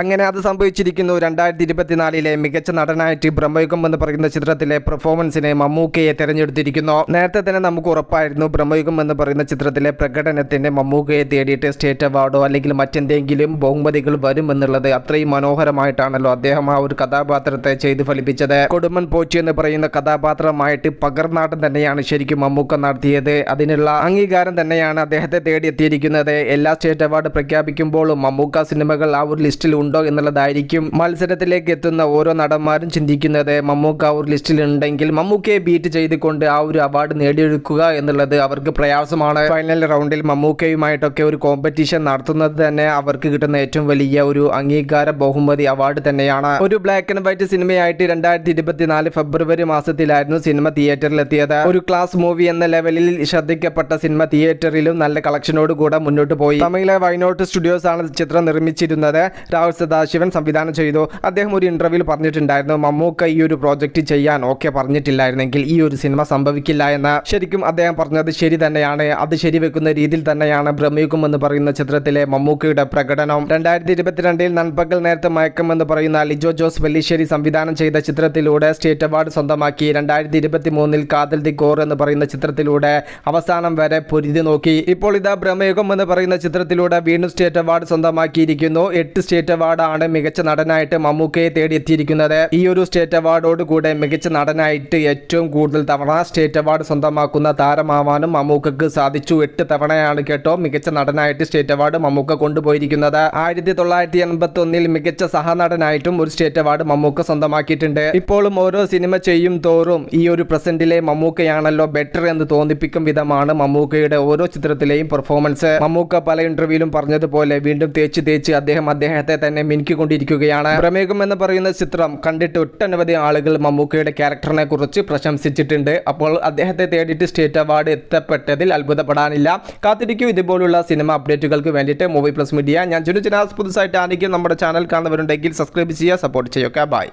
അങ്ങനെ അത് സംഭവിച്ചിരിക്കുന്നു. രണ്ടായിരത്തി ഇരുപത്തിനാലിലെ മികച്ച നടനായിട്ട് ബ്രഹ്മയുഗം എന്ന് പറയുന്ന ചിത്രത്തിലെ പെർഫോമൻസിനെ മമ്മൂക്കയെ തെരഞ്ഞെടുത്തിരിക്കുന്നു. നേരത്തെ തന്നെ നമുക്ക് ഉറപ്പായിരുന്നു ബ്രഹ്മയുഗം എന്ന് പറയുന്ന ചിത്രത്തിലെ പ്രകടനത്തിന് മമ്മൂക്കയെ തേടിയിട്ട് സ്റ്റേറ്റ് അവാർഡോ അല്ലെങ്കിൽ മറ്റെന്തെങ്കിലും ബഹുമതികൾ വരും എന്നുള്ളത് അത്രയും മനോഹരമായിട്ടാണല്ലോ അദ്ദേഹം ആ ഒരു കഥാപാത്രത്തെ ചെയ്തു ഫലിപ്പിച്ചത്. കൊടുമൻ പോറ്റി എന്ന് പറയുന്ന കഥാപാത്രമായിട്ട് പകർനാട്ടം തന്നെയാണ് ശരിക്കും മമ്മൂക്ക നടത്തിയത്. അതിനുള്ള അംഗീകാരം തന്നെയാണ് അദ്ദേഹത്തെ തേടിയെത്തിയിരിക്കുന്നത്. എല്ലാ സ്റ്റേറ്റ് അവാർഡ് പ്രഖ്യാപിക്കുമ്പോഴും മമ്മൂക്ക സിനിമകൾ ആ ഒരു ലിസ്റ്റിൽ ഉണ്ടോ എന്നുള്ളതായിരിക്കും മത്സരത്തിലേക്ക് എത്തുന്ന ഓരോ നടന്മാരും ചിന്തിക്കുന്നത്. മമ്മൂക്ക ആ ഒരു ലിസ്റ്റിൽ ഉണ്ടെങ്കിൽ മമ്മൂക്കയെ ബീറ്റ് ചെയ്തുകൊണ്ട് ആ ഒരു അവാർഡ് നേടിയെടുക്കുക എന്നുള്ളത് അവർക്ക് പ്രയാസമാണ്. ഫൈനൽ റൗണ്ടിൽ മമ്മൂക്കയുമായിട്ടൊക്കെ ഒരു കോമ്പറ്റീഷൻ നടത്തുന്നത് തന്നെ അവർക്ക് കിട്ടുന്ന ഏറ്റവും വലിയ ഒരു അംഗീകാര ബഹുമതി അവാർഡ് തന്നെയാണ്. ഒരു ബ്ലാക്ക് ആൻഡ് വൈറ്റ് സിനിമയായിട്ട് രണ്ടായിരത്തി ഇരുപത്തിനാല് ഫെബ്രുവരി മാസത്തിലായിരുന്നു സിനിമ തിയേറ്ററിൽ എത്തിയത് ഒരു ക്ലാസ് മൂവി എന്ന ലെവലിൽ ശ്രദ്ധിക്കപ്പെട്ട സിനിമ തിയേറ്ററിലും നല്ല കളക്ഷനോട് കൂടെ മുന്നോട്ട് പോയി. തമിഴിലെ വൈനോട്ട് സ്റ്റുഡിയോസ് ആണ് ചിത്രം നിർമ്മിച്ചിരുന്നത്. രാഹുൽ സദാശിവൻ സംവിധാനം ചെയ്തു. അദ്ദേഹം ഒരു ഇന്റർവ്യൂവിൽ പറഞ്ഞിട്ടുണ്ടായിരുന്നു മമ്മൂക്ക ഈ ഒരു പ്രോജക്റ്റ് ചെയ്യാൻ ഓക്കെ പറഞ്ഞിട്ടില്ലായിരുന്നെങ്കിൽ ഈ ഒരു സിനിമ സംഭവിക്കില്ല എന്ന്. ശരിക്കും അദ്ദേഹം പറഞ്ഞത് ശരി തന്നെയാണ്. അത് ശരി വെക്കുന്ന രീതിയിൽ തന്നെയാണ് ഭ്രമിക്കും എന്ന് പറയുന്ന ചിത്രത്തിലെ മമ്മൂക്കയുടെ പ്രകടനം. രണ്ടായിരത്തി ഇരുപത്തിരണ്ടിൽ നൻപകൽ നേരത്തെ മയക്കം എന്ന് പറയുന്ന ലിജോ ജോസ് വെല്ലിശ്ശേരി സംവിധാനം ചെയ്ത ചിത്രത്തിലൂടെ സ്റ്റേറ്റ് അവാർഡ് സ്വന്തമാക്കി. രണ്ടായിരത്തി ഇരുപത്തി മൂന്നിൽ കാതൽ ദി കോർ എന്ന് പറയുന്ന ചിത്രത്തിലൂടെ അവസാനം വരെ പൊരുതി നോക്കി. ഇപ്പോൾ ഇതാ ഭ്രമയുഗം എന്ന് പറയുന്ന ചിത്രത്തിലൂടെ വീണ്ടും സ്റ്റേറ്റ് അവാർഡ് സ്വന്തമാക്കിയിരിക്കുന്നു. എട്ട് സ്റ്റേറ്റ് അവാർഡാണ് മികച്ച നടനായിട്ട് മമ്മൂക്കയെ തേടിയെത്തിയിരിക്കുന്നത്. ഈ ഒരു സ്റ്റേറ്റ് അവാർഡോട് കൂടെ മികച്ച നടനായിട്ട് ഏറ്റവും കൂടുതൽ തവണ സ്റ്റേറ്റ് അവാർഡ് സ്വന്തമാക്കുന്ന താരമാവാനും മമ്മൂക്കക്ക് സാധിച്ചു. എട്ട് തവണയാണ് കേട്ടോ മികച്ച നടനായിട്ട് സ്റ്റേറ്റ് അവാർഡ് മമ്മൂക്ക കൊണ്ടുപോയിരിക്കുന്നത്. ആയിരത്തി തൊള്ളായിരത്തി എൺപത്തി ഒന്നിൽ മികച്ച സഹനടനായിട്ടും ഒരു സ്റ്റേറ്റ് അവാർഡ് മമ്മൂക്ക സ്വന്തമാക്കിയിട്ടുണ്ട്. ഇപ്പോഴും ഓരോ സിനിമ ചെയ്യും തോറും ഈ ഒരു പ്രസന്റിലെ മമ്മൂക്കയാണല്ലോ ബെറ്റർ എന്ന് തോന്നിപ്പിക്കും വിധമാണ് മമ്മൂക്കയുടെ ഓരോ ചിത്രത്തിലെയും പെർഫോമൻസ് മമ്മൂക്ക പല ഇന്റർവ്യൂവിലും പറഞ്ഞതുപോലെ വീണ്ടും തേച്ച് തേച്ച് അദ്ദേഹം അദ്ദേഹത്തെ തന്നെ മിനുക്കിക്കൊണ്ടിരിക്കുകയാണ്. പ്രമേഹം എന്ന് പറയുന്ന ചിത്രം കണ്ടിട്ട് ഒട്ടനവധി ആളുകൾ മമ്മൂക്കയുടെ ക്യാരക്ടറിനെ കുറിച്ച് പ്രശംസിച്ചിട്ടുണ്ട്. അപ്പോൾ അദ്ദേഹത്തെ തേടിയിട്ട് സ്റ്റേറ്റ് അവാർഡ് എത്തപ്പെട്ടതിൽ അത്ഭുതപ്പെടാനില്ല. കാത്തിരിക്കൂ ഇതുപോലുള്ള സിനിമ അപ്ഡേറ്റുകൾക്ക് വേണ്ടിയിട്ട് മൂവി പ്ലസ് മീഡിയ. ഞാൻ ജനാസ് പുതുസായിട്ട് ആരെങ്കിലും നമ്മുടെ ചാനൽ കാണുന്നവരുണ്ടെങ്കിൽ സബ്സ്ക്രൈബ് ചെയ്യുക സപ്പോർട്ട് ചെയ്യുക. ബൈ.